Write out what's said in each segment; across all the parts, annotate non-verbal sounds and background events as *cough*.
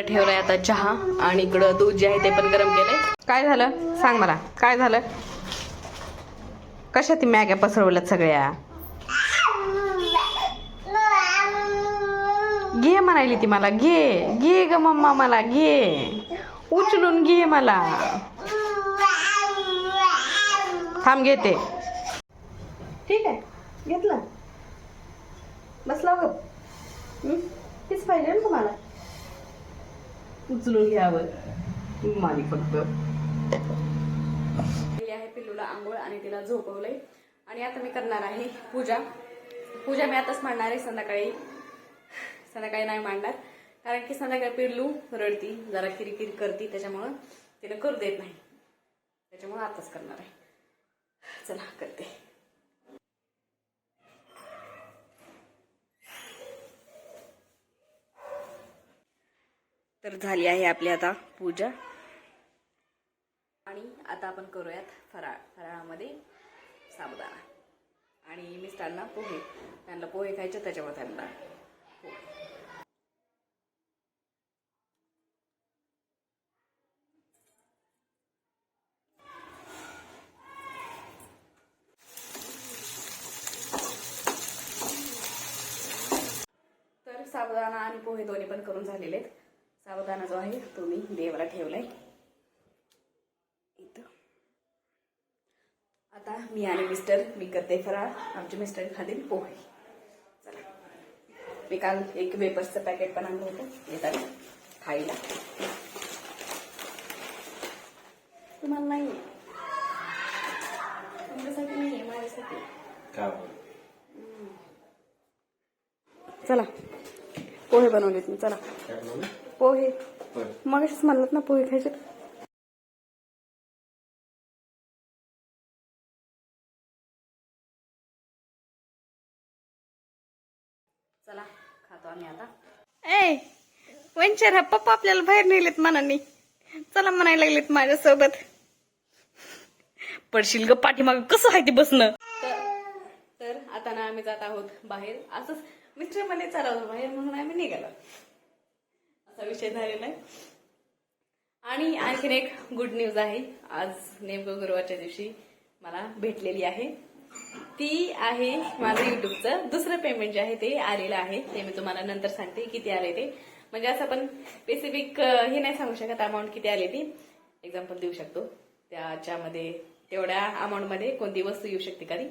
ठेवलाय आता चहा. आणि इकडं दूध जे आहे ते पण गरम केलंय. काय झालं? सांग मला. काय झालं? कशा ती मॅग्या पसरवल्यात सगळ्या? घे म्हणायली ती मला. घे. घे ग मम्मा मला. घे. उचलून घे मला. थांब घेते. ठीक आहे. घेतलं. बसला ग पाहिजे ना तुम्हाला. उचलून घ्यावं. मारी फक्त. आहे पिल्लूला आंघोळ आणि तिला झोपवलंय. आणि आता मी करणार आहे पूजा. पूजा मी आताच मांडणार आहे संध्याकाळी. संध्याकाळी नाही मांडणार. कारण की संध्याकाळी पिल्लू रडती जरा किरकिर करती त्याच्यामुळं तिला करू देत नाही. त्याच्यामुळं आताच करणार आहे. चला करते. तर झाली आहे आपली आता पूजा. आणि आता आपण करूयात फराळ. फराळामध्ये साबुदाणा. आणि मिस्टरांना पोहे. त्यांना पोहे खायचे त्याच्यावर त्यांना पोहे. तर साबुदाणा आणि पोहे दोन्ही पण करून झालेले आहेत. साबुदाणा जो आहे. तो मी देवाला ठेवलाय. इथं. आता मी आणि मिस्टर मी करते फराळ. आमचे मिस्टर खातील पोहे. चला. मी काल एक वेपर्सचं पॅकेट पण आणलं होतं. येताना खायला. तुम्हाला नाही. तुमच्यासाठी नाही आहे माझ्यासाठी चला. पोहे बनवलेत मी. चला. पोहे. मग म्हणलं ना पोहे खायचे. चला खातो आम्ही आता. ए वंचर पप्पा आपल्याला बाहेर नेलेत मनाने चला म्हणायला लागलेत माझ्यासोबत. पडशील ग पाठीमाग कसं आहे ते बसणं? तर आता ना आम्ही जात आहोत बाहेर. असंच मिस्टरमध्ये चालवतो बाहेर म्हणून आम्ही निघालो. असा विषय झालेला आहे. आणि आणखीन एक गुड न्यूज आहे. आज नेमकं गुरुवारच्या दिवशी मला भेटलेली आहे. ती आहे माझं युट्यूबचं दुसरं पेमेंट जे आहे ते आलेलं आहे. ते मी तुम्हाला नंतर सांगते किती आले ते. म्हणजे असं आपण स्पेसिफिक हे नाही सांगू शकत अमाऊंट किती आली ती. एक्झाम्पल देऊ शकतो. त्याच्यामध्ये तेवढ्या अमाऊंटमध्ये कोणती वस्तू येऊ शकते कधी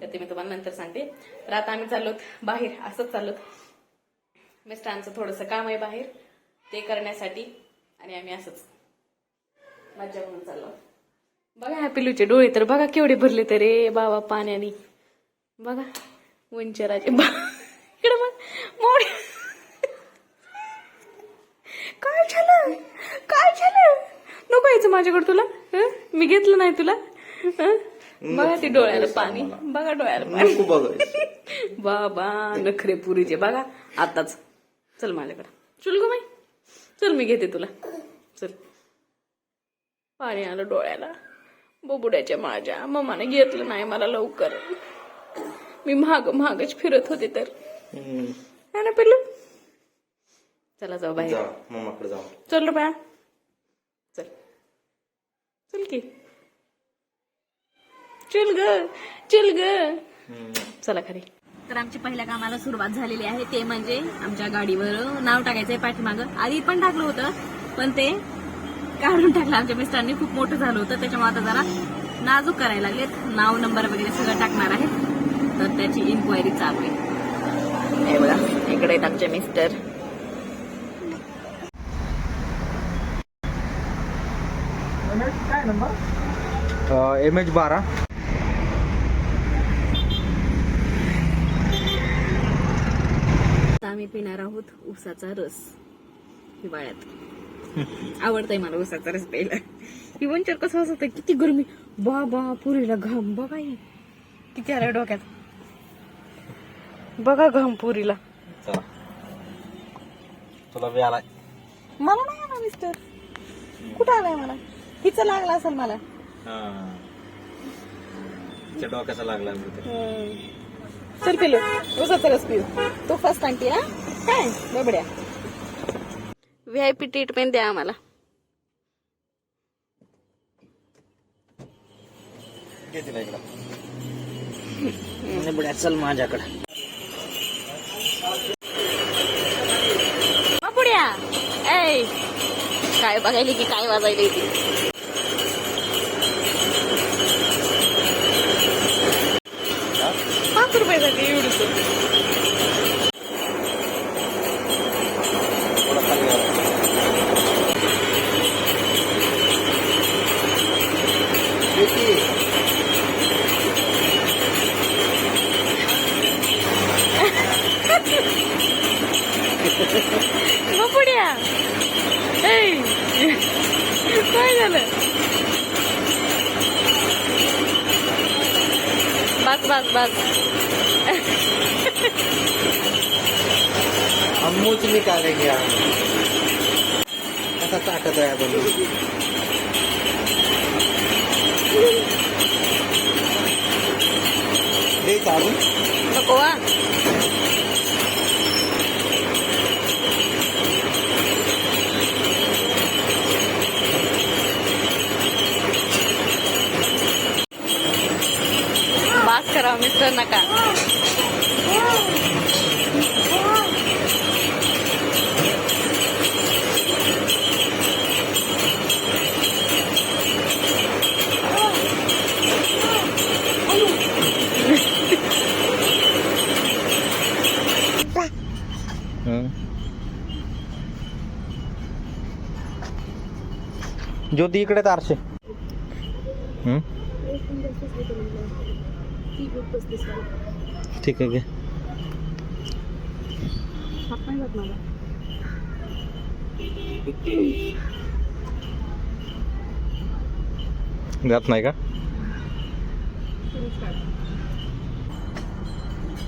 तर ते मी तुम्हाला नंतर सांगते. तर आता आम्ही चाललोत बाहेर. असंच चाललोत. मिस्टरांचं थोडंसं काम आहे बाहेर. ते करण्यासाठी आणि आम्ही असंच मज्जा म्हणून चाललो. बघा ह्या पिल्लूचे डोळे तर बघा केवढे भरले तर रे बाबा पाण्याने. बघा वंचराचे बा इकडे बघ मोड काय झालं? काय झालं? नको यायचं माझ्याकडे तुला? मी घेतलं नाही तुला? बघा ते डोळ्याला पाणी. बघा डोळ्याला पाणी. बाबा नखरे पुरीचे. बघा आताच. चल माझ्याकडे. चल ग बाई चल मी घेते तुला. चल. पाणी आलं डोळ्याला. बोबुड्याच्या माझ्या मम्माने घेतलं नाही मला लवकर. मी महाग महागच फिरत होते तर. है ना पिल्लू? चला जाऊ बाहेर. मम्माकडे जाऊ चल रे बाळा. चल. चल की. चल ग चल ग. चला खरी तर आमची पहिल्या कामाला सुरुवात झालेली आहे. ते म्हणजे आमच्या गाडीवर नाव टाकायचंय पाठीमागं. आधी पण टाकलं होतं पण ते काढून टाकलं. आमच्या मिस्टरांनी खूप मोठं झालं होतं. त्याच्यामुळे आता जरा नाजूक करायला लागलेत. नाव नंबर वगैरे सगळं टाकणार आहेत. तर त्याची इन्क्वायरी चालू आहे. हे बघा इकडे आहेत आमचे मिस्टर. एम एच बारा. आम्ही पिणार आहोत उसाचा रस. हिवाळ्यात. आवडतंय मला उसाचा रस प्यायला. ही वंचर कसं असत किती गरमी. बा बा पुरीला घाम. बघा. किती आलाय डोक्यात. बघा घाम पुरीला. चला. तुला बी आलाय. मला नाही आला मिस्टर कुठं आलाय मला? हिचं लागला असेल मला. डोक्याचा लागला चल पिलो उसाचा रस पिऊ तो फर्स्ट आणते हा काय बबड्या व्ही आय पी ट्रीटमेंट द्या आम्हाला. बुड्या चल माझ्याकडे. पुढ्या ऐ. काय बघायली की काय वाजायली ती? काय झालं बस बस बस। हम मूछ निकालेंगे हम कसा ताकद आहे बंधू द्यायचं अजून नको हा बास करा मिस्टर नका ज्योती इकडे तारशे ठीक आहे घे. जात नाही का?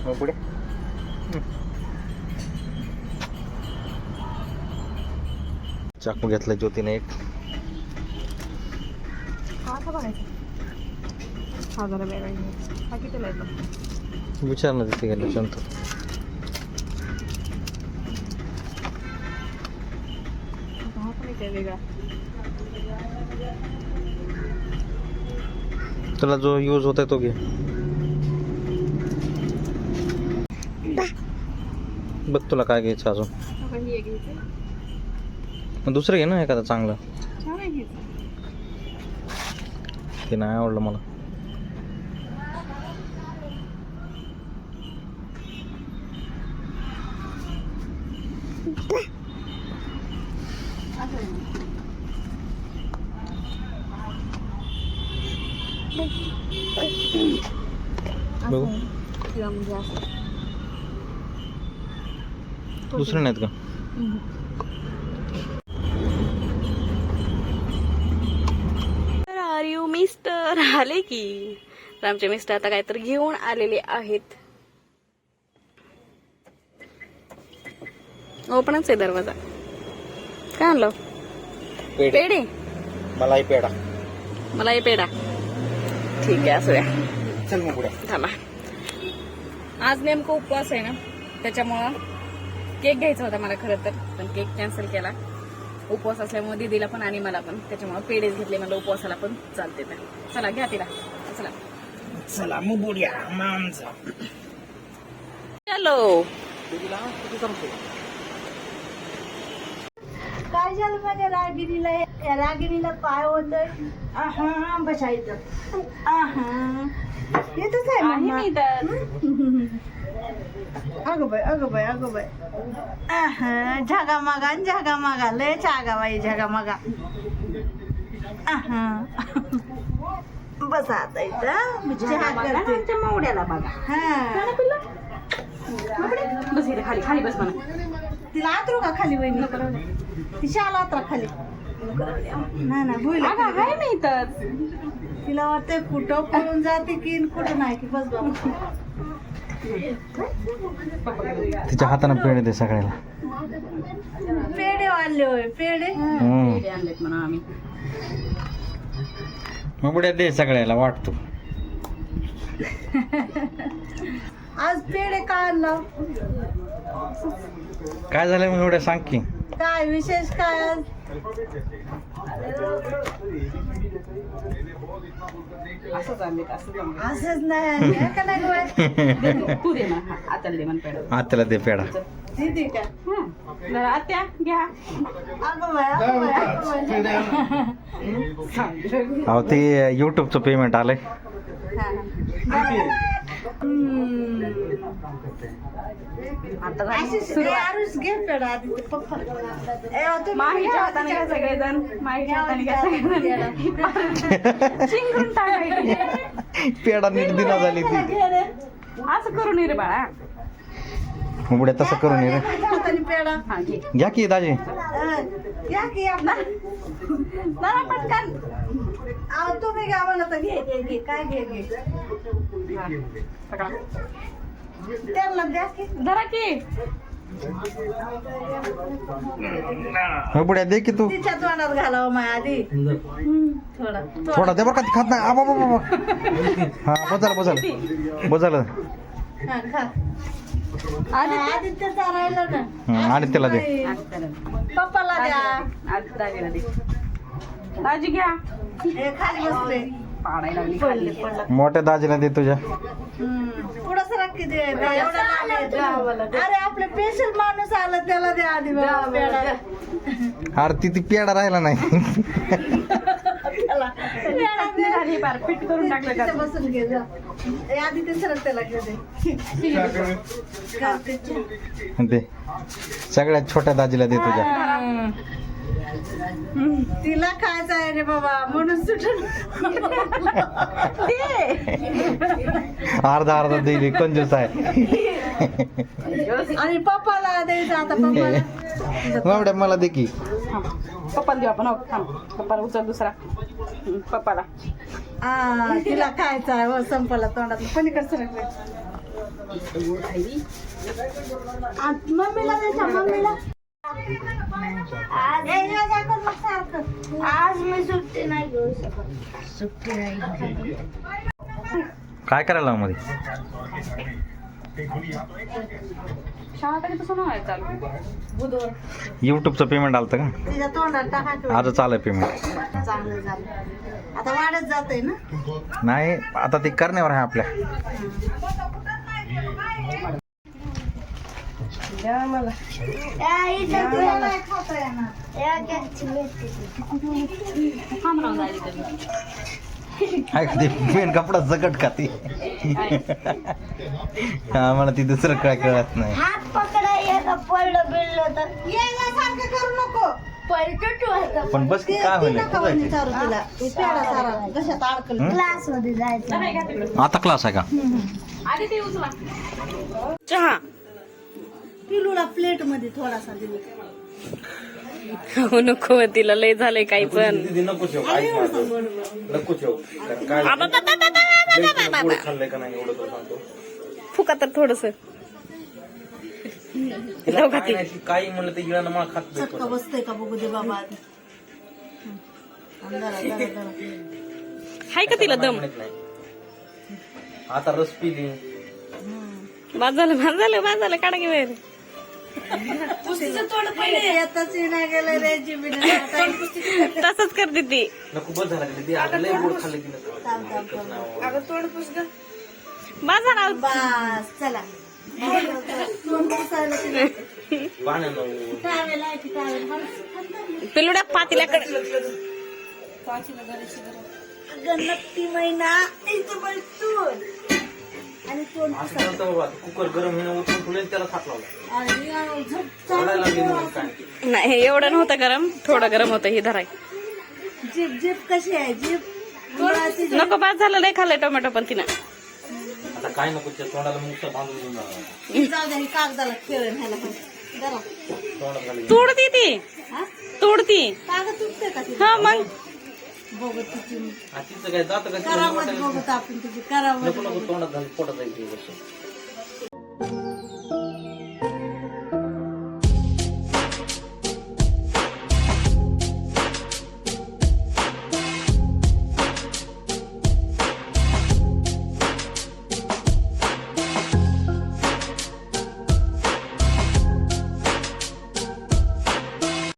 हो, पुढे. चाकू घेतला ज्योतीने एक. विचार ना तिथे गेलं शांत तुला जो यूज होत तो घे. बघ तुला काय घ्यायचं अजून. मग दुसरं घे ना एखादं चांगलं. ते नाही आवडलं मला. बघू. दुसरं नाहीत का? आले की तर आमचे मिस्टर आता काहीतरी घेऊन आलेले आहेत. ओपनच आहे दरवाजा. काय आणलं? पेढे. पेढे? मलाही पेढा. मला हे पेढा. ठीक आहे असू द्या. थांबा. आज नेमकं उपवास आहे ना त्याच्यामुळं केक घ्यायचा होता मला खरं तर पण केक कॅन्सल केला. उपवास असल्यामुळे दीदीला पण आणि मला पण. त्याच्यामुळे पेढेच घेतले मला उपवासाला पण चालते तर. चला घ्या तिला. चला. चला मग बुड्या मामचा हॅलो. काय झालं माझ्या रागिणीला? या रागिणीला काय होतंय आहा बसायचं आहा. येतच आहे. अगं बाय अगं बाय अगं बाय आहा झगा मागा न झगा मागा लय चागा बाई झगा मागा आहा बसा आता इथं मी चहा करते. मावड्याला बघा. हा. बस इथे खाली खाली बस म्हणा. तिला आतरू का खाली वहिनी? ती शाला आतरा खाली. नाही ना भुईला खाली. आहे मी इथं तिला वाटतंय कुठं पळून जाते की कुठं नाही की बस बाबा. तिच्या हाताने पेढे दे सगळ्याला. पेढे वाढले होय पेढे? हम्म. पेढे आणलेत म्हणा आम्ही. मग पुढे दे सगळ्याला वाटतो आज पेढे का आणला? काय झालं मग एवढ्या सांग की? काय विशेष काय आज? असंच असं जमलं. असंच नाही. हे का नाही गं? तू दे मला पेढा पेढा. का हं. जरा आत्या घ्या अगं बाय, अगं बाय, अगं बाय. अहो ते युट्यूबचं पेमेंट आलंय. माहीच्या हाताने घ्या. सगळेजण. माहीच्या हाताने घ्या सगळेजण. चिंगरून *laughs* टाकायचे. पेढा नीट दिना झाली ती. असं करून ये रे बाळा. उबड्या तसं करून ये रे. तुझ्या हाताने पेढा. हा घे. घ्या की दाजी. की पटकन. तुम्ही घ्या म्हणा तर. घे घे घे. काय घे घे. त्यांना द्या की. धरा की. उबड्या दे की तू. तिच्या तोंडात घालावं माझ्या आधी. थोडा थोडा. दे बरं का ती खात नाही. आबा बाबा हा हा, खा. चारायला ना. हं, आणि त्याला दे. पप्पाला द्या. आज घ्या. हे खाली बसले पाडायला लागली खाली. मोठ्या दाजीला दे तुझ्या. पुढं सरक की दे एवढा लांब येतो. अरे आपले स्पेशल माणूस आला त्याला द्या आधी बाबा. पेढा. अरे ती ती पेढा राहिला नाही. त्याला पेढा चटणी दे. झाली पार पीठ करून टाकलं तिथं का बसून घे जा. ए, आधी ते सरक त्याला घे दे. करते. दे. सगळ्यात छोट्या दाजीला दे तुझ्या. तिला खायचं आहे रे बाबा म्हणून सुटून *laughs* अर्धा अर्धा देईल कंजूस आहे. आणि पप्पाला द्यायचं आता पप्पाला. बाबड्या मला दे की. पप्पाला देऊ आपण हो पप्पाला उचल दुसरा. पप्पाला. आ, तिला खायचं आहे हो संपला तोंडात पलीकडे सरक रे. आ, मम्मीला द्यायच्या मम्मीला. आज ए, या जा कर मग सारखं. आज मी सुट्टी नाही घेऊ शकत. सुट्टी नाही काय करायला मध्ये? युट्यूबचं पेमेंट आलं का? आजच आलंय पेमेंट आता वाढत जाते ना? नाही आता ते करण्यावर आहे आपल्या. द्या मला ते पेन कपडा सकट का ती? हा मला ती दुसरं काय कळत नाही. हात पकडाय का पडलं बिडलं तर. सारखं करू नको. पलटून पण बस काय होईल? आता क्लास आहे का? आधी ते उचला. चहा. पिलूला प्लेटमध्ये थोडासा दिला हो नको तिला लय झालंय काही पण. नको ठेव नको ठेव काय खाल्लंय का नाही एवढं सांगतो. फुका तर थोडस. तिला काय नाही, ती काही म्हणलं ते गिळानं मला खात नाही. चटका बसतोय का बघू दे बाबा. आधी हं. जरा, जरा, जरा. हाय का तिला दम? म्हणत नाही. आता रस पिली. बाद झालं बाद झालं बाद झालं. काढा की बाहेर. येताच नाही गेलं रे जिबीने *laughs* तसंच करते ती. नको बस झाला का ते आता लय गोड खाल्लं की नको. थांब, थांब, थांब. अगं तोंड पुस ग बाद झाला बस चला. पिलुड्या पातील्याकडे. नक्की महिना इथं आणि तोंड असं नव्हतं बाबा कुकर गरम होणं उतरून ठेवलं आणि त्याला थाप लावला. आणि अं, झप ओढायला लागली म्हणून चालू काय? नाही एवढं नव्हतं गरम थोडं गरम होतं ही धराय. जीप जीप कशी आहे? जीप मुळाची जीभ. नको बाद झालं नाही खाल्लंय टोमॅटो पण तिनं. आता काय नको त्या तोंडाला मुक्त बांधून घेऊन जाणार. जाऊ द्या ही कागदाला खेळ न्यायला जरा तोंडात ती. हा? तोडती. कागद तुटते का हा मग. बघत तिची काय जातं का? करावत बघत आपण तिची करावत नको नको तोंडात घाल पोटात जाईल ती गोष्ट.